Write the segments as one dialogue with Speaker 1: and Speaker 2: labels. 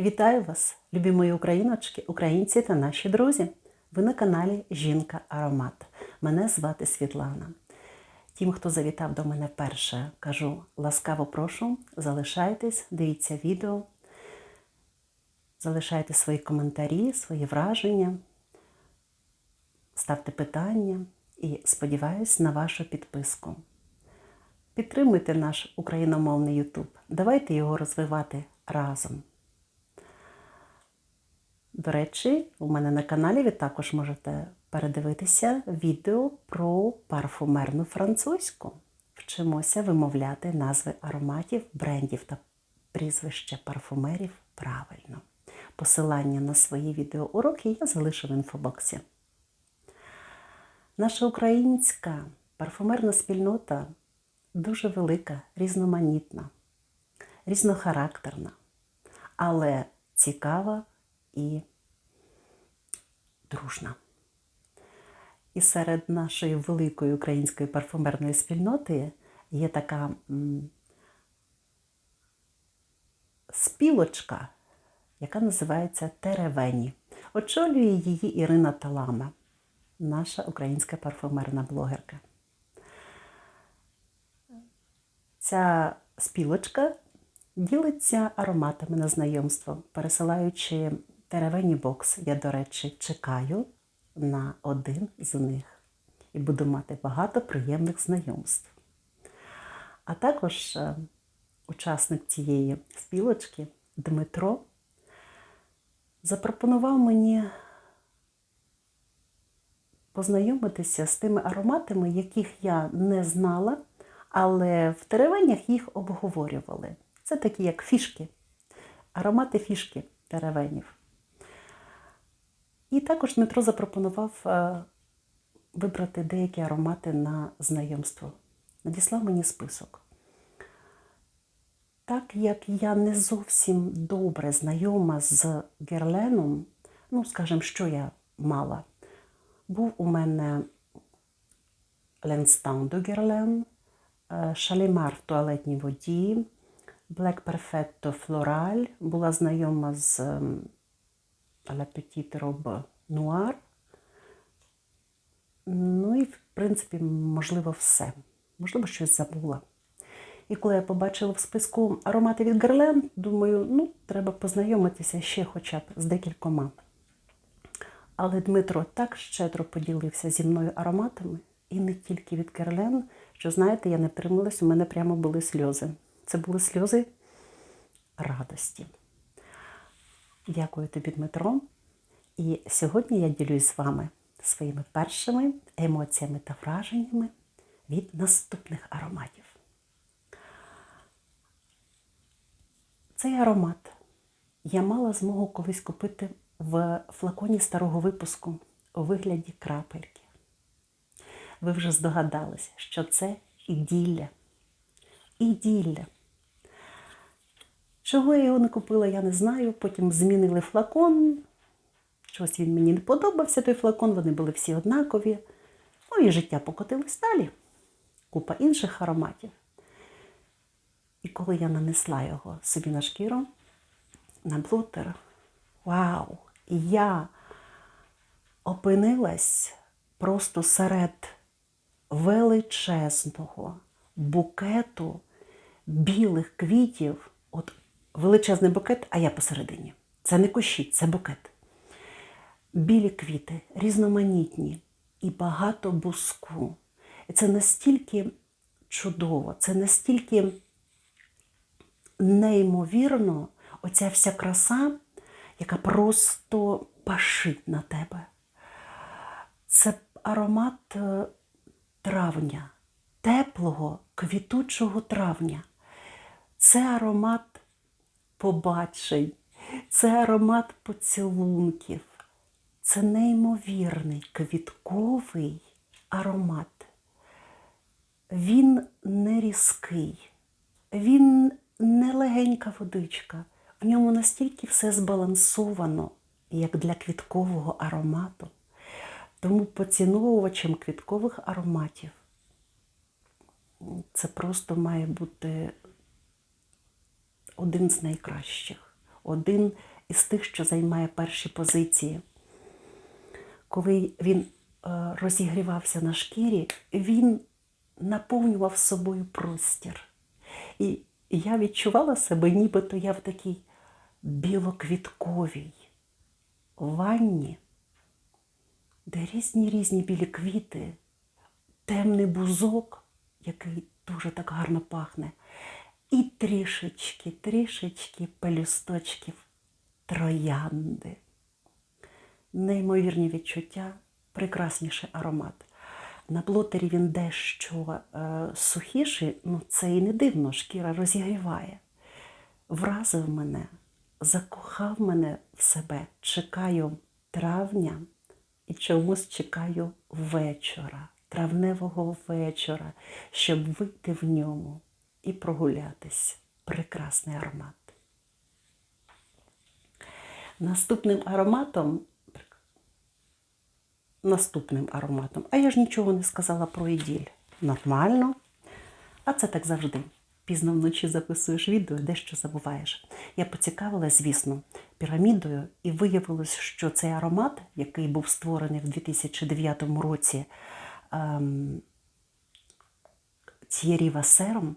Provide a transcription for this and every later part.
Speaker 1: Вітаю вас, любі мої україночки, українці та наші друзі. Ви на каналі Жінка Аромат. Мене звати Світлана. Тим, хто завітав до мене вперше, кажу ласкаво прошу, залишайтесь, дивіться відео, залишайте свої коментарі, свої враження, ставте питання і сподіваюсь на вашу підписку. Підтримуйте наш україномовний YouTube. Давайте його розвивати разом. До речі, у мене на каналі ви також можете передивитися відео про парфумерну французьку. Вчимося вимовляти назви ароматів, брендів та прізвища парфумерів правильно. Посилання на свої відеоуроки я залишу в інфобоксі. Наша українська парфумерна спільнота дуже велика, різноманітна, різнохарактерна, але цікава і дружна. І серед нашої великої української парфумерної спільноти є така спілочка, яка називається Теревені. Очолює її Ірина Талама, наша українська парфумерна блогерка. Ця спілочка ділиться ароматами на знайомство, пересилаючи теревені бокс. Я, до речі, чекаю на один з них і буду мати багато приємних знайомств. А також е, учасник цієї спілочки Дмитро запропонував мені познайомитися з тими ароматами, яких я не знала, але в теревенях їх обговорювали. Це такі, як фішки, аромати фішки теревенів. І також Дмитро запропонував е, вибрати деякі аромати на знайомство. Надіслав мені список. Так як я не зовсім добре знайома з Герленом, ну, скажімо, що я мала, був у мене Ленстан до Герлен, Шалімар в туалетній воді, Black Perfetto Floral, була знайома з Petite Robe Noir. Ну і, в принципі, можливо, все. Можливо, щось забула. І коли я побачила в списку аромати від Герлен, думаю, ну, треба познайомитися ще хоча б з декількома. Але Дмитро так щедро поділився зі мною ароматами, і не тільки від Герлен, що, знаєте, я не трималась, у мене прямо були сльози. Це були сльози радості. Дякую тобі, Дмитро. І сьогодні я ділюсь з вами своїми першими емоціями та враженнями від наступних ароматів. Цей аромат я мала змогу колись купити в флаконі старого випуску у вигляді крапельки. Ви вже здогадалися, що це іділля. Іділля. Чого я його не купила, я не знаю. Потім змінили флакон. Чогось він мені не подобався, той флакон, вони були всі однакові. Ну і життя покотилось далі. Купа інших ароматів. І коли я нанесла його собі на шкіру, на блотер, вау! Я опинилась просто серед величезного букету білих квітів. От величезний букет, а я посередині. Це не кущі, це букет. Білі квіти, різноманітні і багато буску. І це настільки чудово, це настільки неймовірно, оця вся краса, яка просто пашить на тебе. Це аромат е, травня, теплого, квітучого травня. Це аромат побачень, це аромат поцілунків, це неймовірний квітковий аромат. Він не різкий, він не легенька водичка. В ньому настільки все збалансовано, як для квіткового аромату. Тому поціновувачем квіткових ароматів це просто має бути один з найкращих. один із тих, що займає перші позиції. Коли він е, розігрівався на шкірі, він наповнював собою простір. І я відчувала себе, нібито я в такій білоквітковій ванні, де різні різні білі квіти, темний бузок, який дуже так гарно пахне, і трішечки, трішечки пелюсточків троянди. Неймовірні відчуття, прекрасніший аромат. На блотері він дещо е, сухіший, ну це і не дивно, шкіра розігріває. Вразив мене, закохав мене в себе. Чекаю травня і чомусь чекаю вечора, травневого вечора, щоб вийти в ньому і прогулятись. Прекрасний аромат. Наступним ароматом наступним ароматом. А я ж нічого не сказала про іділь. Нормально. А це так завжди. Пізно вночі записуєш відео, дещо забуваєш. Я поцікавилася, звісно, пірамідою, і виявилось, що цей аромат, який був створений в 2009 році ем, Т'єрі Васером,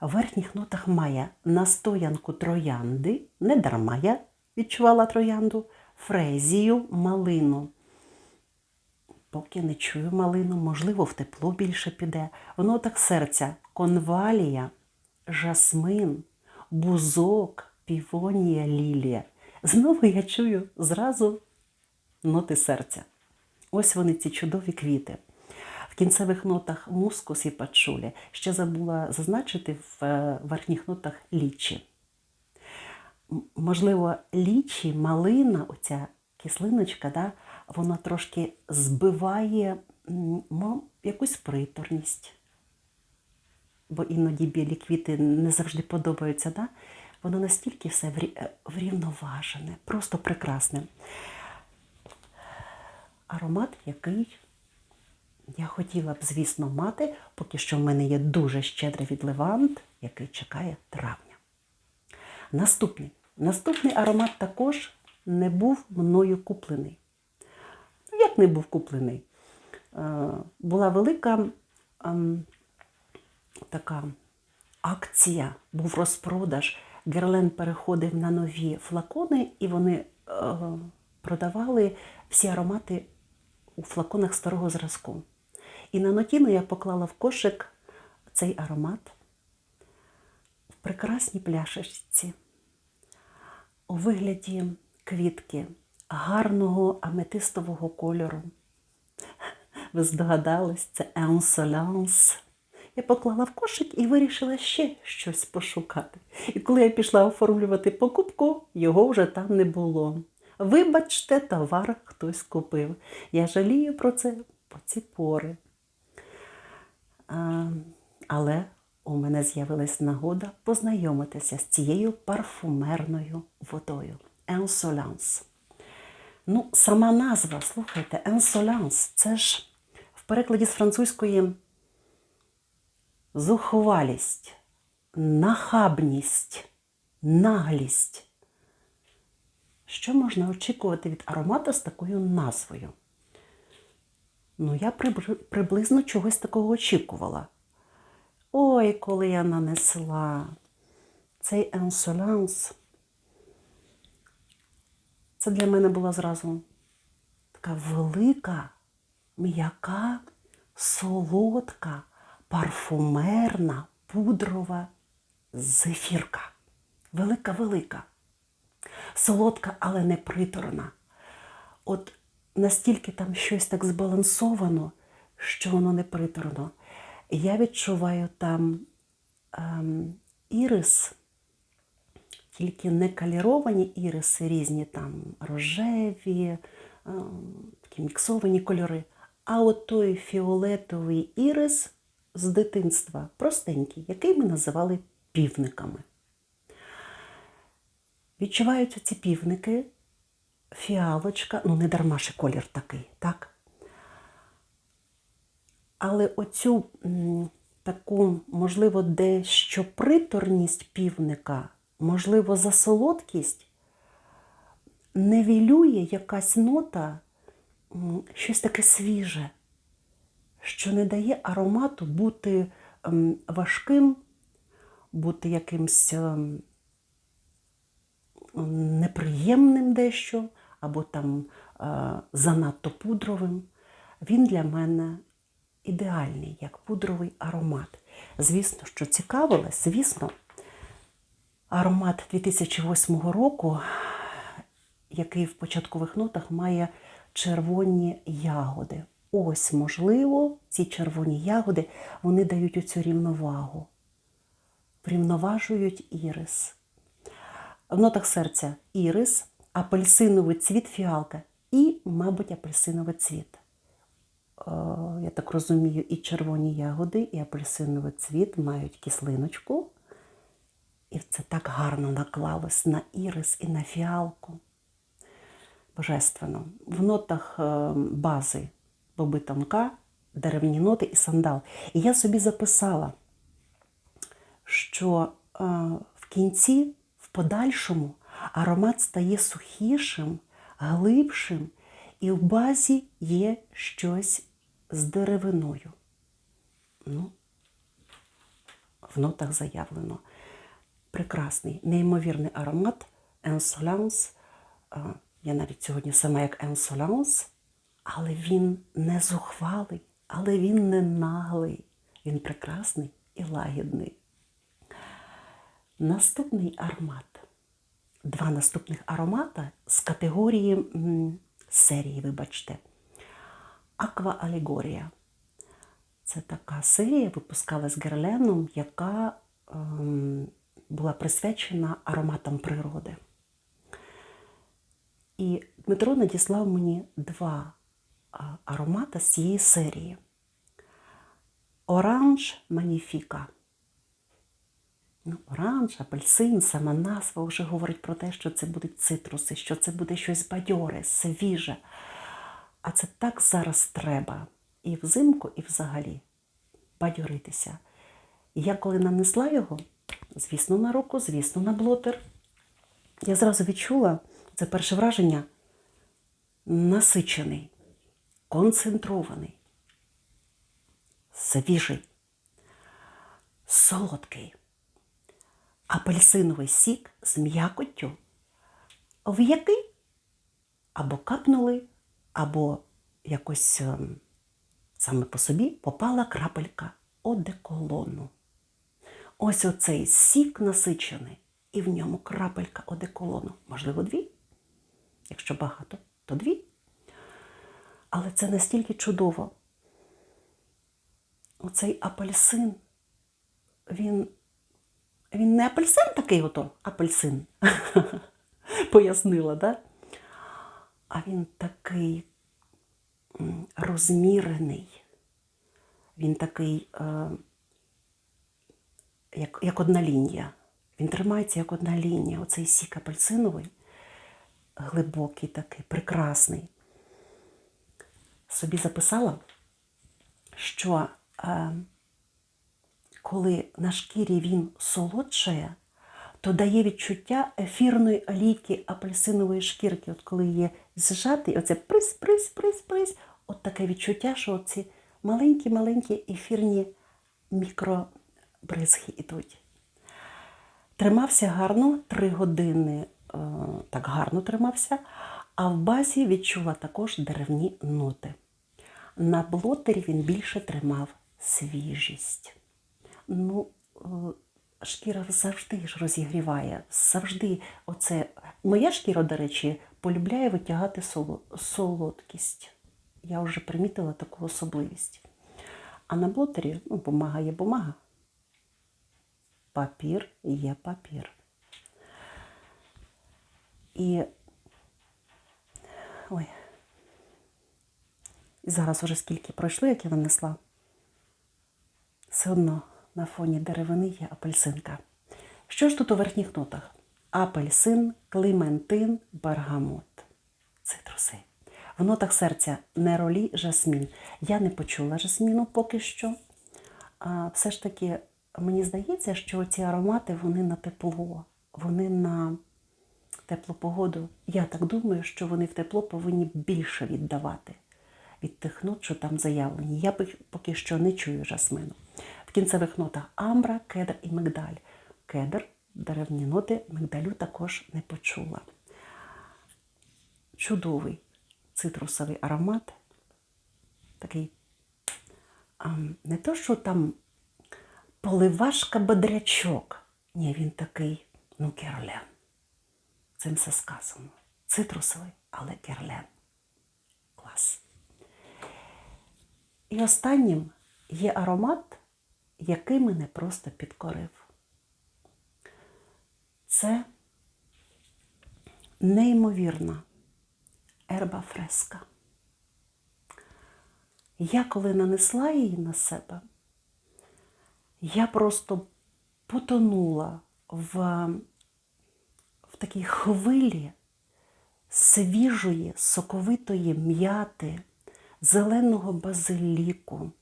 Speaker 1: в верхніх нотах має настоянку троянди, не дарма я відчувала троянду, фрезію, малину. Поки не чую малину, можливо, в тепло більше піде. В нотах серця конвалія, жасмин, бузок, півонія, лілія. Знову я чую зразу ноти серця. Ось вони, ці чудові квіти. Кінцевих нотах мускус і пачулі. Ще забула зазначити в е, верхніх нотах лічі. Можливо, лічі, малина, оця кислиночка, да, вона трошки збиває м, якусь приторність. Бо іноді білі квіти не завжди подобаються, да? воно настільки все е, врівноважене, просто прекрасне. Аромат, який я хотіла б, звісно, мати, поки що в мене є дуже щедрий від Левант, який чекає травня. Наступний. Наступний аромат також не був мною куплений. Ну, як не був куплений? Е, Була велика ем, така акція, був розпродаж. Герлен переходив на нові флакони, і вони е, продавали всі аромати у флаконах старого зразку. І на нотіну я поклала в кошик цей аромат в прекрасній пляшечці у вигляді квітки гарного аметистового кольору. Ви здогадались, це Insolence. Я поклала в кошик і вирішила ще щось пошукати. І коли я пішла оформлювати покупку, його вже там не було. Вибачте, товар хтось купив. Я жалію про це по ці пори. Але у мене з'явилась нагода познайомитися з цією парфумерною водою. Insolence. Ну, сама назва, слухайте, Insolence, це ж в перекладі з французької зухвалість, нахабність, наглість. Що можна очікувати від аромату з такою назвою? Ну, я приблизно чогось такого очікувала. Ой, коли я нанесла цей Insolence, це для мене була зразу така велика, м'яка, солодка, парфумерна, пудрова зефірка. Велика-велика. Солодка, але не приторна. От настільки там щось так збалансовано, що воно не приторно. Я відчуваю там ем, ірис, тільки не каліровані іриси різні, там рожеві, ем, такі міксовані кольори. А от той фіолетовий ірис з дитинства, простенький, який ми називали півниками. Відчуваються ці півники, фіалочка, ну не дарма ще колір такий, так? Але оцю таку, можливо, дещо приторність півника можливо, за солодкість невілює якась нота, щось таке свіже, що не дає аромату бути важким, бути якимсь ем, неприємним дещо, або там е, занадто пудровим. Він для мене ідеальний, як пудровий аромат. Звісно, що цікавилась, звісно, аромат 2008 року, який в початкових нотах має червоні ягоди. Ось, можливо, ці червоні ягоди вони дають оцю рівновагу, врівноважують ірис. В нотах серця ірис, апельсиновий цвіт фіалка і, мабуть, апельсиновий цвіт. Е, Я так розумію, і червоні ягоди, і апельсиновий цвіт мають кислиночку. І це так гарно наклалось на ірис і на фіалку. Божественно. В нотах е, бази боби тонка, деревні ноти і сандал. І я собі записала, що е, в кінці, в подальшому, аромат стає сухішим, глибшим, і в базі є щось з деревиною. Ну, в нотах заявлено. Прекрасний, неймовірний аромат Insolence. Е, Я навіть сьогодні сама як Insolence, але він не зухвалий, але він не наглий. Він прекрасний і лагідний. Наступний аромат. Два наступних аромата з категорії серії, вибачте. Аква Алегорія. Це така серія випускалась Герленом, яка ем, була присвячена ароматам природи. І Дмитро надіслав мені два аромати з цієї серії. Оранж Маніфіка. Ну, оранж, апельсин, сама назва вже говорить про те, що це будуть цитруси, що це буде щось бадьоре, свіже. А це так зараз треба. І взимку, і взагалі бадьоритися. І я коли нанесла його, звісно, на руку, звісно, на блотер, я зразу відчула це перше враження насичений, концентрований, свіжий, солодкий, апельсиновий сік з м'якоттю, в який або капнули, або якось ем, саме по собі попала крапелька одеколону. Ось оцей сік насичений, і в ньому крапелька одеколону. Можливо, дві. Якщо багато, то дві. Але це настільки чудово. Оцей апельсин, він, він не апельсин такий ото апельсин, пояснила, да? а він такий розмірений, він такий, е, як, як одна лінія. Він тримається як одна лінія. Оцей сік апельсиновий, глибокий такий, прекрасний. Собі записала, що е, коли на шкірі він солодшає, то дає відчуття ефірної олійки апельсинової шкірки. От коли є зжатий, оце приз, от таке відчуття, що ці маленькі-маленькі ефірні мікробризги йдуть. Тримався гарно, три години е, так гарно тримався, а в базі відчула також деревні ноти. На блотері він більше тримав свіжість. Ну, е, шкіра завжди ж розігріває, завжди оце. Моя шкіра, до речі, полюбляє витягати соло- солодкість. Я вже примітила таку особливість. А на блотері ну, бумага є бумага. Папір є папір. І ой. Зараз уже скільки пройшло, як я нанесла. Все одно на фоні деревини є апельсинка. Що ж тут у верхніх нотах? Апельсин, клементин, бергамот. Цитруси. В нотах серця неролі, жасмін. Я не почула жасміну поки що. А, все ж таки, мені здається, що ці аромати вони на тепло. вони на теплу погоду. Я так думаю, що вони в тепло повинні більше віддавати від тих нот, що там заявлені. Я поки що не чую жасмину. Кінцевих нотах амбра, кедр і мигдаль. Кедр, деревні ноти, мигдалю також не почула. Чудовий цитрусовий аромат. Такий не то, що там поливашка бодрячок. Ні, він такий, ну, керлен. Цим все сказано. Цитрусовий, але керлен. Клас. І останнім є аромат, який мене просто підкорив. Це неймовірна ерба фреска. Я коли нанесла її на себе, я просто потонула в, в такій хвилі свіжої, соковитої м'яти, зеленого базиліку,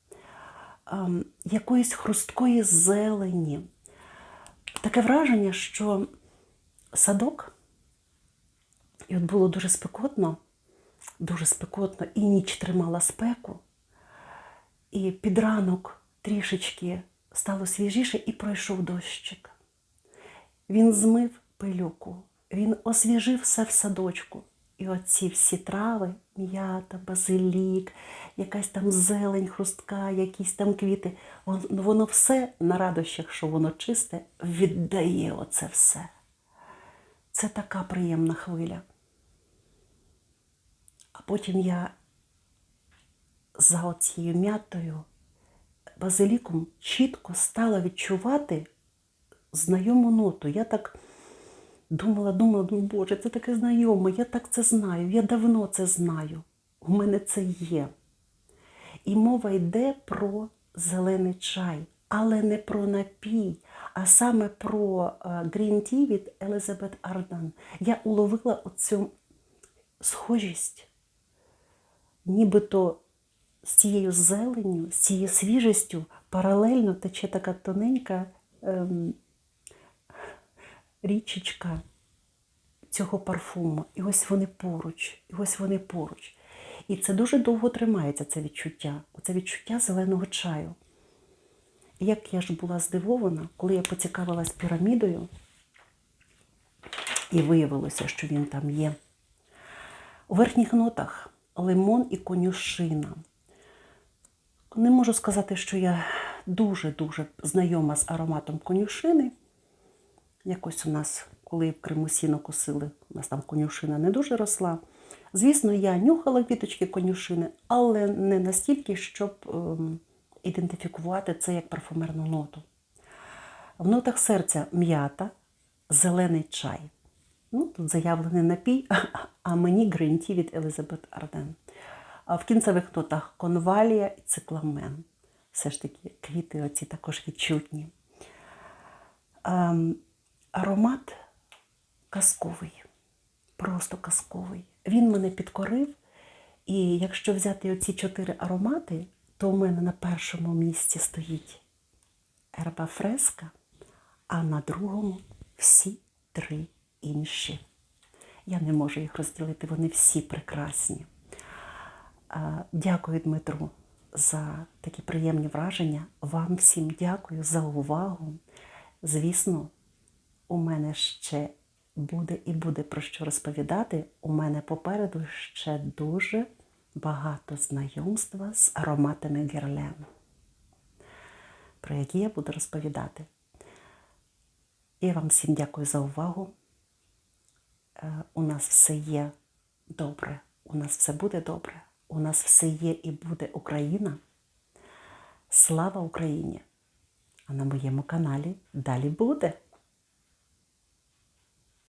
Speaker 1: якоїсь хрусткої зелені. Таке враження, що садок, і от було дуже спекотно, дуже спекотно, і ніч тримала спеку. І під ранок трішечки стало свіжіше і пройшов дощик. Він змив пилюку, він освіжив все в садочку. І оці всі трави, м'ята, базилік, якась там зелень, хрустка, якісь там квіти, вон- воно все на радощах, що воно чисте, віддає оце все. Це така приємна хвиля. А потім я за оцією м'ятою базиліком чітко стала відчувати знайому ноту. Я так думала, думала, ну Боже, це таке знайоме, я так це знаю, я давно це знаю. У мене це є. І мова йде про зелений чай, але не про напій, а саме про е, Green Tea від Елизабет Ардан. Я уловила оцю схожість нібито з цією зеленню, з цією свіжістю паралельно тече така тоненька ем, річечка цього парфуму. І ось вони поруч, і ось вони поруч. І це дуже довго тримається, це відчуття, це відчуття зеленого чаю. І як я ж була здивована, коли я поцікавилась пірамідою, і виявилося, що він там є. У верхніх нотах лимон і конюшина. Не можу сказати, що я дуже-дуже знайома з ароматом конюшини. Якось у нас, коли в Криму сіно косили, у нас там конюшина не дуже росла. Звісно, я нюхала квіточки конюшини, але не настільки, щоб ем, ідентифікувати це як парфумерну ноту. В нотах серця м'ята, зелений чай. Ну, тут заявлений напій, а мені гринті від Елизабет Арден. В кінцевих нотах конвалія і цикламен. Все ж таки квіти оці також відчутні. Ем, аромат казковий, просто казковий. Він мене підкорив. І якщо взяти оці чотири аромати, то у мене на першому місці стоїть ерба фреска, а на другому всі три інші. Я не можу їх розділити, вони всі прекрасні. Дякую, Дмитру, за такі приємні враження. Вам всім дякую за увагу. Звісно, у мене ще буде і буде про що розповідати. У мене попереду ще дуже багато знайомства з ароматами Герлен, про які я буду розповідати. Я вам всім дякую за увагу. Е, У нас все є добре, у нас все буде добре, у нас все є і буде Україна. Слава Україні! А на моєму каналі далі буде.